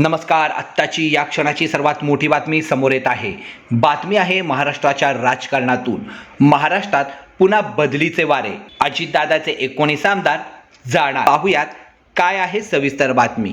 नमस्कार. आत्ताची या क्षणाची सर्वात मोठी बातमी समोर येत आहे. बातमी आहे महाराष्ट्राच्या राजकारणातून. महाराष्ट्रात पुन्हा बदलीचे वारे. अजितदादाचे एकोणीस आमदार जाणार. पाहूयात काय आहे सविस्तर बातमी?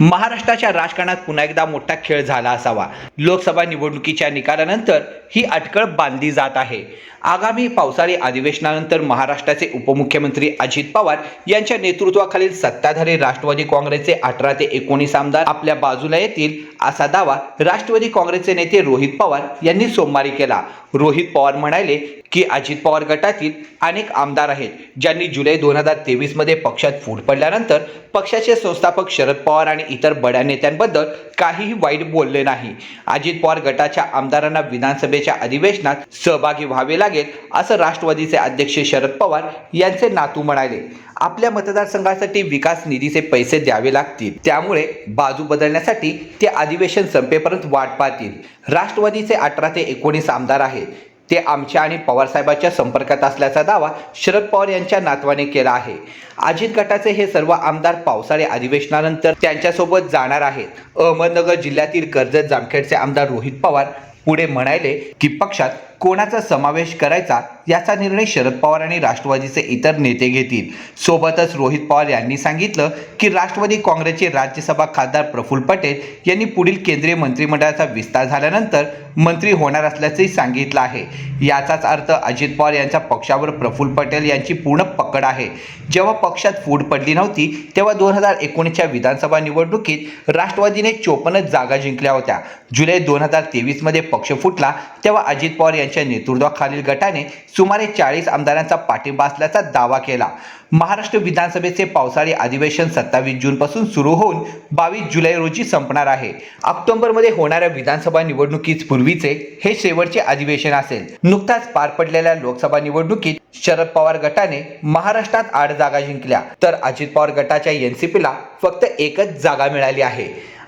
महाराष्ट्राच्या राजकारणात पुन्हा एकदा मोठा खेळ झाला असावा. लोकसभा निवडणुकीच्या निकालानंतर ही अटकळ बांधली जात आहे. आगामी पावसाळी अधिवेशनानंतर महाराष्ट्राचे उपमुख्यमंत्री अजित पवार यांच्या नेतृत्वाखालील सत्ताधारी राष्ट्रवादी काँग्रेसचे अठरा ते एकोणीस आमदार आपल्या बाजूला येतील असा दावा राष्ट्रवादी काँग्रेसचे नेते रोहित पवार यांनी सोमवारी केला. रोहित पवार म्हणाले की अजित पवार गटातील अनेक आमदार आहेत ज्यांनी जुलै दोन हजार तेवीसमध्ये पक्षात फूट पडल्यानंतर पक्षाचे संस्थापक शरद पवार आणि इतर बड्या नेत्यांबद्दल काहीही वाईट बोलले नाही. अजित पवार गटाच्या आमदारांना विधानसभेच्या अधिवेशनात सहभागी व्हावे लागेल असं राष्ट्रवादीचे अध्यक्ष शरद पवार यांचे नातू म्हणाले. आपल्या मतदारसंघासाठी विकास निधीचे पैसे द्यावे लागतील. त्यामुळे बाजू बदलण्यासाठी ते अधिवेशन संपेपर्यंत वाट पाहतील. राष्ट्रवादीचे अठरा ते एकोणीस आमदार आहेत ते आमच्या आणि पवारसाहेबांच्या संपर्कात असल्याचा दावा शरद पवार यांच्या नातवाने केला आहे. अजित गटाचे हे सर्व आमदार पावसाळी अधिवेशनानंतर त्यांच्यासोबत जाणार आहेत. अहमदनगर जिल्ह्यातील कर्जत जामखेडचे आमदार रोहित पवार पुढे म्हणाले की पक्षात कोणाचा समावेश करायचा याचा निर्णय शरद पवार आणि राष्ट्रवादीचे इतर नेते घेतील. सोबतच रोहित पवार यांनी सांगितलं की राष्ट्रवादी काँग्रेसचे राज्यसभा खासदार प्रफुल्ल पटेल यांनी पुढील केंद्रीय मंत्रिमंडळाचा विस्तार झाल्यानंतर मंत्री होणार असल्याचंही सांगितलं आहे. याचाच अर्थ अजित पवार यांच्या पक्षावर प्रफुल्ल पटेल यांची पूर्ण पकड आहे. जेव्हा पक्षात फूट पडली नव्हती तेव्हा दोन हजार एकोणीसच्या विधानसभा निवडणुकीत राष्ट्रवादीने चोपन्न जागा जिंकल्या होत्या. जुलै दोन हजार तेवीसमध्ये पक्ष फुटला तेव्हा अजित पवार यांच्या नेतृत्वाखालील गटाने सुमारे चाळीस आमदारांचा पाठिंबा असल्याचा दावा केला. महाराष्ट्र विधानसभेचे पावसाळी अधिवेशन सत्तावीस जूनपासून सुरू होऊन बावीस जुलै रोजी संपणार आहे. ऑक्टोबरमध्ये होणाऱ्या विधानसभा निवडणुकीत पूर्वीचे हे शेवटचे अधिवेशन असेल. नुकताच पार पडलेल्या लोकसभा निवडणुकीत शरद पवार गटाने महाराष्ट्रात आठ जागा जिंकल्या. तर अजित पवार गटाच्या एनसीपीला फक्त एकच जागा मिळाली आहे.